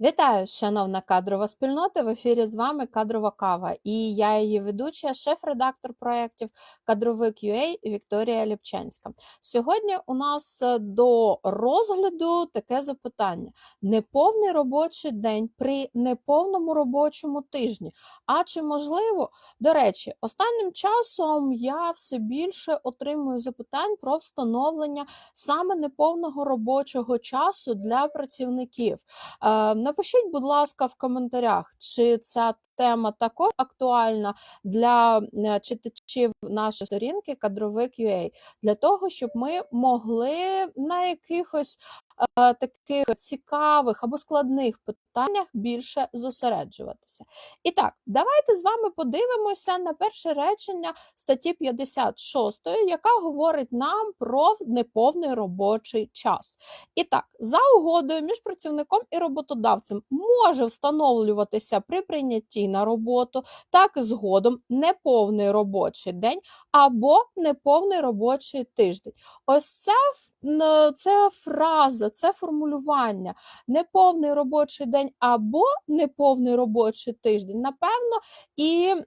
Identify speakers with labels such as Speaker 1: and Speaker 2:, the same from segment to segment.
Speaker 1: Вітаю, шановна кадрова спільнота. В ефірі з вами кадрова кава. І я її ведуча, шеф-редактор проєктів Кадровик UA Вікторія Ліпченська. Сьогодні у нас е, до розгляду таке запитання: неповний робочий день при неповному робочому тижні. А чи можливо? До речі, останнім часом я все більше отримую запитань про встановлення саме неповного робочого часу для працівників. Напишіть, будь ласка, в коментарях, чи ця тема також актуальна для е, читачів нашої сторінки кадровик UA, для того, щоб ми могли на якихось таких цікавих або складних питаннях більше зосереджуватися. І так, давайте з вами подивимося на перше речення статті 56, яка говорить нам про неповний робочий час. І так, за угодою між працівником і роботодавцем може встановлюватися при прийнятті на роботу, так і згодом неповний робочий день або неповний робочий тиждень. Ось ця це фраза, це формулювання неповний робочий день або неповний робочий тиждень, напевно, і е,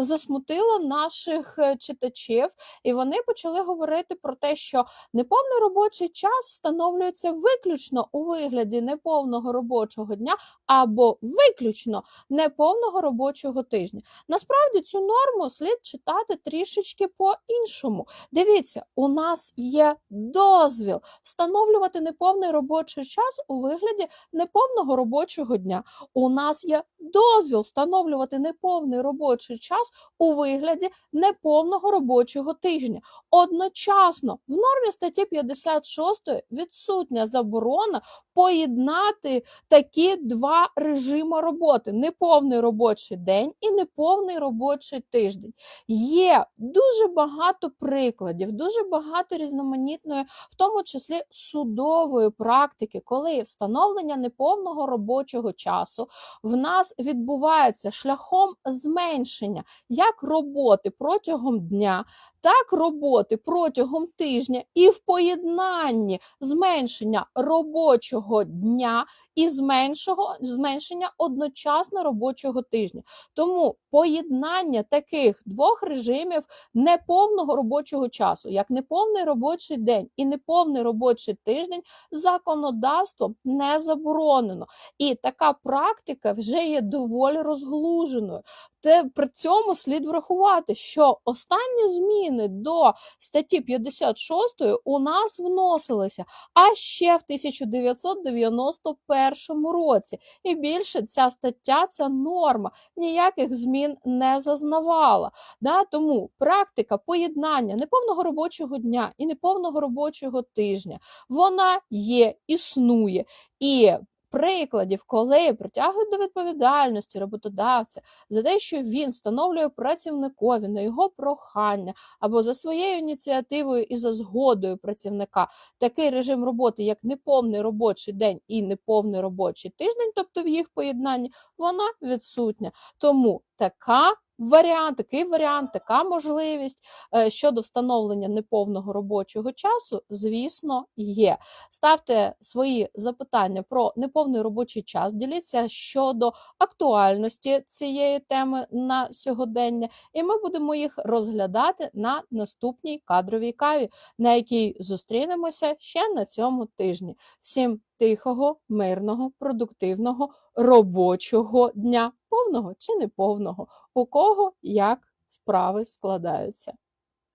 Speaker 1: засмутило наших е, читачів, і вони почали говорити про те, що неповний робочий час встановлюється виключно у вигляді неповного робочого дня або виключно неповного робочого тижня. Насправді цю норму слід читати трішечки по-іншому. Дивіться, у нас є дозвіл встановлювати неповний робочий час у вигляді неповного робочого дня. У нас є дозвіл встановлювати неповний робочий час у вигляді неповного робочого тижня. Одночасно в нормі статті 56 відсутня заборона поєднати такі два режими роботи: неповний робочий день і неповний робочий тиждень. Є дуже багато прикладів, дуже багато різноманітної, в тому числі судової практики, коли встановлення неповного робочого часу в нас відбувається шляхом зменшення як роботи протягом дня, так роботи протягом тижня і в поєднанні зменшення робочого дня і зменшення одночасно робочого тижня. Тому поєднання таких двох режимів неповного робочого часу, як неповний робочий день і неповний робочий тиждень, законодавством не заборонено. І така практика вже є доволі розглуженою. Те при цьому слід врахувати, що останні зміни до статті 56 у нас вносилися а ще в 1991 році. І більше ця стаття, ця норма ніяких змін не зазнавала. Да? Тому практика поєднання неповного робочого дня і неповного робочого тижня вона є, існує. І прикладів, коли притягують до відповідальності роботодавця за те, що він встановлює працівникові на його прохання або за своєю ініціативою і за згодою працівника такий режим роботи, як неповний робочий день і неповний робочий тиждень, тобто в їх поєднанні, вона відсутня. Тому така варіант, такий варіант, така можливість е, щодо встановлення неповного робочого часу, звісно, є. Ставте свої запитання про неповний робочий час, діліться щодо актуальності цієї теми на сьогодення, і ми будемо їх розглядати на наступній кадровій каві, на якій зустрінемося ще на цьому тижні. Всім тихого, мирного, продуктивного робочого дня, повного чи неповного, у кого як справи складаються.